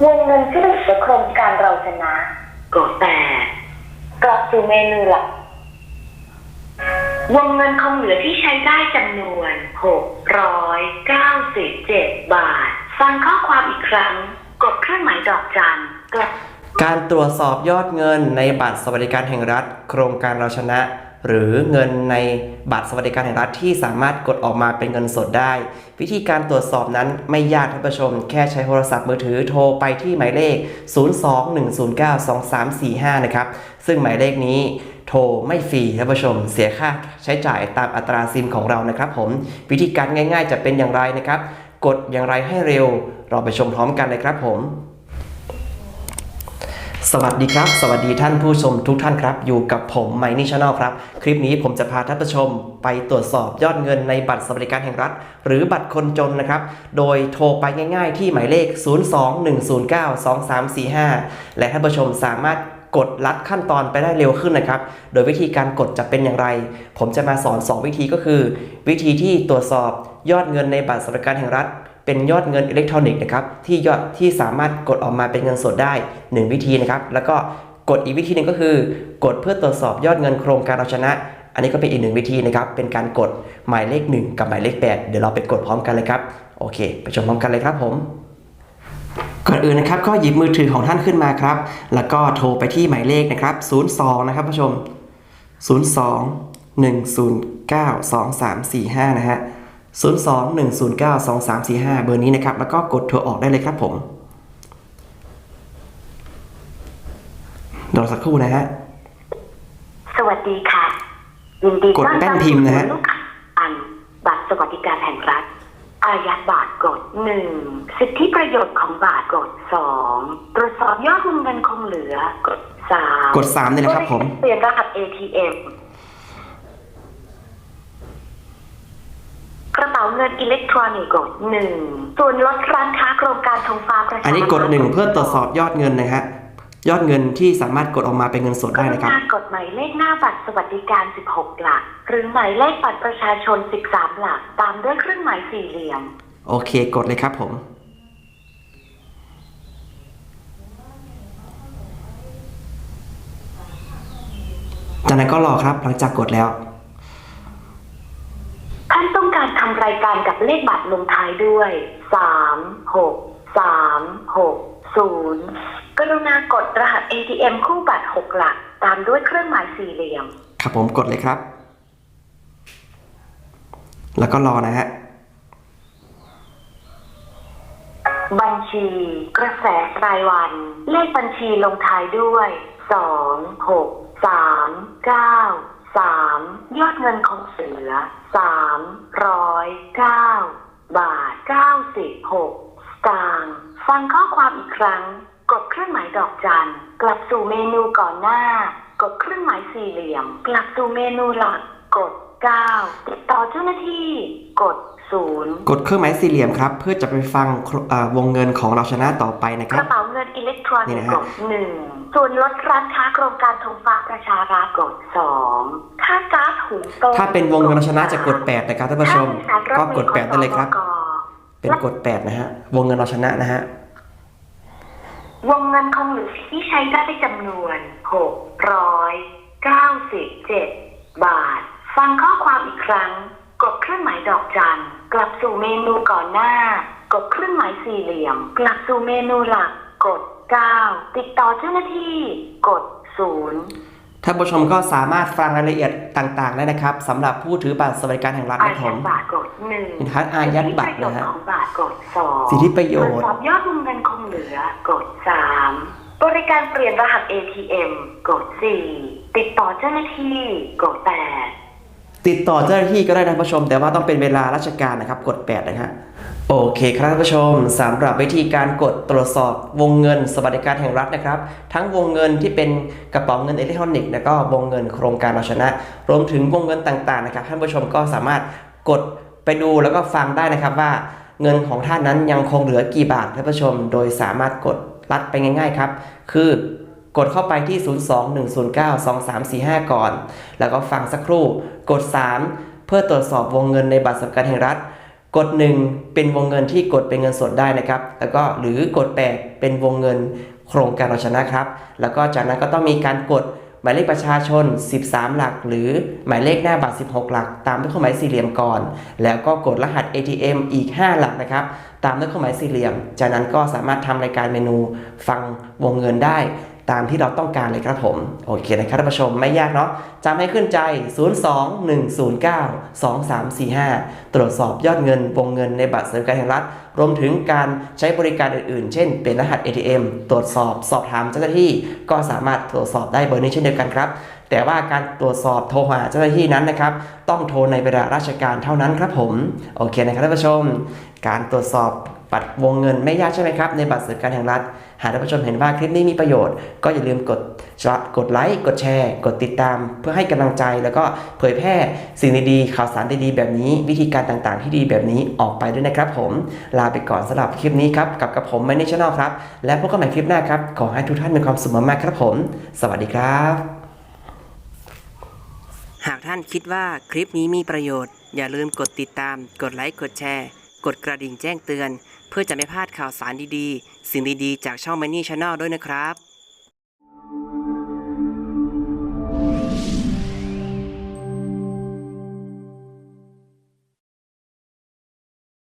วงเงินที่เหลือโครงการเราชนะกดแปดกลับสู่เมนูหลักวงเงินคงเหลือที่ใช้ได้จำนวน 697 บาท ฟังข้อความอีกครั้ง กดเครื่องหมายดอกจันกลับการตรวจสอบยอดเงินในบัตรสวัสดิการแห่งรัฐ โครงการเราชนะ หรือเงินในบัตรสวัสดิการแห่งรัฐที่สามารถกดออกมาเป็นเงินสดได้ วิธีการตรวจสอบนั้นไม่ยากท่านผู้ชม แค่ใช้โทรศัพท์มือถือโทรไปที่หมายเลข 021092345 นะครับ ซึ่งหมายเลขนี้โทรไม่ฟรีท่านผู้ชม เสียค่าใช้จ่ายตามอัตราซิมของเรานะครับผมวิธีการง่าย ๆ จะเป็นอย่างไรนะครับ กดอย่างไรให้เร็ว เราไปชมพร้อมกันเลยครับผม สวัสดีครับ สวัสดีท่านผู้ชมทุกท่านครับ อยู่กับผมไมนี่ชาแนลครับ คลิปนี้ผมจะพาท่านผู้ชมไปตรวจสอบยอดเงินในบัตรสวัสดิการแห่งรัฐ หรือบัตรคนจนนะครับ โดยโทรไปง่ายๆ ที่หมายเลข 021092345 และท่านผู้ชมสามารถกดลัดขั้นตอนไปได้เร็วขึ้นนะครับ โดยวิธีการกดจะเป็นอย่างไร ผมจะมาสอน 2 วิธีก็คือ วิธีที่ตรวจสอบยอดเงินในบัตรสวัสดิการแห่งรัฐ เป็นยอดเงินอิเล็กทรอนิกส์นะครับที่ยอดที่สามารถกดออกมาเป็นเงินสดได้ 1 วิธีนะครับแล้วก็กดอีกวิธีหนึ่งก็คือ กดเพื่อตรวจสอบยอดเงินโครงการเราชนะ อันนี้ก็เป็นอีกหนึ่งวิธีนะครับเป็นการกดหมายเลข 1 กับหมายเลข 8 เดี๋ยวเราไปกดพร้อมกันเลยครับโอเค ไปชมพร้อมกันเลยครับผมก่อนอื่นนะครับก็หยิบมือถือของท่านขึ้นมาครับ แล้วก็โทรไปที่หมายเลขนะครับ02นะครับผู้ชม 02 109 2345 นะฮะ 02 109 2345 เบอร์นี้นะครับ แล้วก็กดโทรออกได้เลยครับผมรอสักครู่นะฮะ สวัสดีค่ะ ยินดีกดแป้นพิมพ์นะฮะลูกค้าอันบัตรสวัสดิการแห่งรัฐ อายัดบาทกดหนึ่งสิทธิประโยชน์ของบาทกดสองตรวจสอบยอดวงเงินคงเหลือกดสามกด3เลยนะครับผมเปลี่ยนรหัส ATM กระเป๋าเงินอิเล็กทรอนิกส์กดหนึ่งส่วนลดร้านค้าโครงการธงฟ้าประชาอันนี้กด1เพื่อตรวจสอบยอดเงินนะฮะยอดเงินที่สามารถกดออกมาเป็นเงินสดได้นะครับกรุณากดหมายเลขหน้าบัตรสวัสดิการ 16 หลัก หรือหมายเลขบัตรประชาชน 13 หลัก ตามด้วยเครื่องหมายสี่เหลี่ยม โอเคกดเลยครับผม จากนั้นก็รอครับหลังจากกดแล้ว ท่านต้องกา รทำรายการกับเลขบัตรลงท้ายด้วย 3 6 3 6 0 กรุณากดรหัส ATM คู่บัตร 6 หลัก ตามด้วยเครื่องหมายสี่เหลี่ยม ครับผมกดเลยครับ แล้วก็รอนะฮะ บัญชี กระแสรายวัน เลขบัญชีลงท้ายด้วยสองหก สามเก้าสามยอดเงินคงเหลือสามร้อยเก้าบาทเก้าสิบหกสตางค์ฟังข้อความอีกครั้ง กดเครื่องหมายดอกจัน กลับสู่เมนูก่อนหน้า กดเครื่องหมายสี่เหลี่ยม กลับสู่เมนูหลัก กดเก้าติดต่อเจ้าหน้าที่ กดศูนย์กดเครื่องหมายสี่เหลี่ยมครับ เพื่อจะไปฟังเอ่อวงเงินของเราชนะต่อไปนะคกรับ ระเป๋าเงิน อิเล็กทรอนินี่กนะส์ฮะกดหนึ่งส่วนลดร้านค้าโครงการธงฟ้าประชารัฐกดสองค่าก๊าซหุงต้มถ้าเป็นวงเงินเราชนะจะกด8นะครับท่านผู้ชมค่าโดยสารรถก็กด8ได้เลยครับขอเป็นกด8นะฮะ วงเงินเราชนะนะฮะ วงเงินคงเหลือที่ใช้ได้จำนวนหกร้อยเก้าสิบเจ็ดบาท ฟังข้อความอีกครั้ง กดเครื่องหมายดอกจัน กลับสู่เมนูก่อนหน้า กดเครื่องหมายสี่เหลี่ยม กลับสู่เมนูหลัก กดเก้าติดต่อเจ้าหน้าที่ กดศูนย์ท่านผู้ชมก็สามารถฟังรายละเอียดต่างๆได้นะครับสำหรับผู้ถือบัตรสวัสดิการแห่งรัฐอานะผยัมดบาทกดหนึ่งเห็นครับอายัดบัตรนะฮะสิทธิประโยชน์ของบาทกดสองสิทธิประโยชน์ตรวจสอบยอดวงเงินคงเหลือกดสามบริการเปลี่ยนรหัส ATM กดสี่ติดต่อเจ้าหน้าที่กดแปด ติดต่อเจ้าหน้าที่ก็ได้นะท่านผู้ชม แต่ว่าต้องเป็นเวลาราชการนะครับกด 8 นะฮะโอเคครับท่านผู้ชมสำหรับวิธีการกดตรวจสอบวงเงินสวัสดิการแห่งรัฐนะครับ ทั้งวงเงินที่เป็นกระเป๋าเงินอิเล็กทรอนิกส์แล้วก็วงเงินโครงการเราชนะ รวมถึงวงเงินต่างๆนะครับท่านผู้ชมก็สามารถกดไปดูแล้วก็ฟังได้นะครับว่าเงินของท่านนั้นยังคงเหลือกี่บาทท่านผู้ชม โดยสามารถกดลัดไปง่าย ๆ ครับ คือ กดเข้าไปที่ 021092345 ก่อน แล้วก็ฟังสักครู่ กด 3 เพื่อตรวจสอบวงเงินในบัตรสวัสดิการแห่งรัฐ กด 1 เป็นวงเงินที่กดเป็นเงินสดได้นะครับ แล้วก็หรือกด 8 เป็นวงเงินโครงการเราชนะครับ แล้วก็จากนั้นก็ต้องมีการกดหมายเลขประชาชน 13 หลัก หรือหมายเลขหน้าบัตร 16 หลัก ตามด้วยเครื่องหมายสี่เหลี่ยมก่อน แล้วก็กดรหัส ATM อีก 5 หลักนะครับ ตามด้วยเครื่องหมายสี่เหลี่ยม จากนั้นก็สามารถทำรายการเมนูฟังวงเงินได้ ตามที่เราต้องการเลยครับผม โอเคนะครับท่านผู้ชมไม่ยากเนาะจำให้ขึ้นใจ 02-109-2345 ตรวจสอบยอดเงินวงเงินในบัตรสวัสดิการแห่งรัฐ รวมถึงการใช้บริการอื่นๆ เช่นเป็นรหัส ATM ตรวจสอบสอบถามเจ้าหน้าที่ ก็สามารถตรวจสอบได้เบอร์นี้เช่นเดียวกันครับ แต่ว่าการตรวจสอบโทรหาเจ้าหน้าที่นั้นนะครับต้องโทรในเวลาราชการเท่านั้นครับผม โอเคนะครับท่านผู้ชม การตรวจสอบ บัตรวงเงินไม่ยากใช่ไหมครับ ในบัตรสวัสดิการแห่งรัฐ หากท่านผู้ชมเห็นว่าคลิปนี้มีประโยชน์ ก็อย่าลืมกดกดไลค์ กดแชร์ กดติดตาม เพื่อให้กำลังใจ แล้วก็เผยแพร่สิ่งดีๆข่าวสารดีๆแบบนี้ วิธีการต่างๆ ที่ดีแบบนี้ออกไปด้วยนะครับผม ลาไปก่อนสำหรับคลิปนี้ครับ กับกับผมม่ในช anel ครับ และพบกันใหม่คลิปหน้าครับ ขอให้ทุกท่านมีความสุขมากๆครับผม สวัสดีครับ หากท่านคิดว่าคลิปนี้มีประโยชน์ อย่าลืมกดติดตาม กดไลค์ กดแชร์ กดกระดิ่งแจ้งเตือน เพื่อจะไม่พลาดข่าวสารดีๆ สิ่งดีๆ จากช่อง Money Channel ด้วยนะครับ